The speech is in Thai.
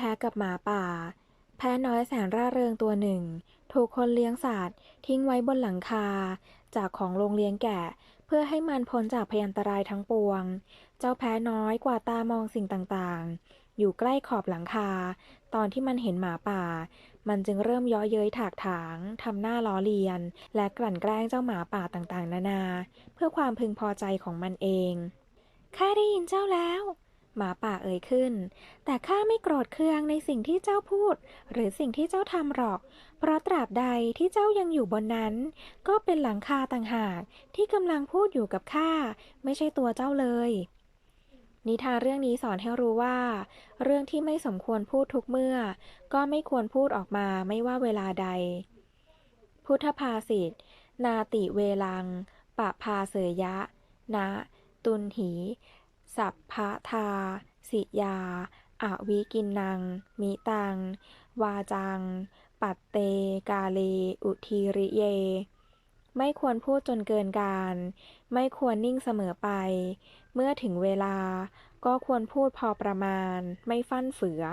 แพะกับหมาป่า แพะน้อยแสนร่าเริงตัวหนึ่ง ถูกคนเลี้ยงสัตว์ทิ้งไว้บนหลังคา จากของโรงเลี้ยงแกะ เพื่อให้มันพ้นจากพยันตรายทั้งปวง เจ้าแพะน้อยกว่าตามองสิ่งต่างๆ อยู่ใกล้ขอบหลังคา ตอนที่มันเห็นหมาป่า มันจึงเริ่มย้อเย้ยถากถางทำหน้าล้อเลียน และกลั่นแกล้งเจ้าหมาป่าต่างๆ นานา เพื่อความพึงพอใจของมันเองข้าได้ยินเจ้าแล้ว หมาป่าเอ่ยขึ้น แต่ข้าไม่โกรธเคืองในสิ่งที่เจ้าพูด หรือสิ่งที่เจ้าทำหรอก เพราะตราบใดที่เจ้ายังอยู่บนนั้น ก็เป็นหลังคาต่างหากที่กำลังพูดอยู่กับข้า ไม่ใช่ตัวเจ้าเลย นิทานเรื่องนี้สอนให้รู้ว่า เรื่องที่ไม่สมควรพูดทุกเมื่อ ก็ไม่ควรพูดออกมาไม่ว่าเวลาใด พุทธภาษิต นาติเวลัง ปะพาเสยยะ นะ ตุนหี สัพพะทา สิยาอาวิกินนังมิตัง วาจัง ปัตเตกาเลอุทีริเย ไม่ควรพูดจนเกินการ ไม่ควรนิ่งเสมอไป เมื่อถึงเวลาก็ควรพูดพอประมาณ ไม่ฟั่นเฟือ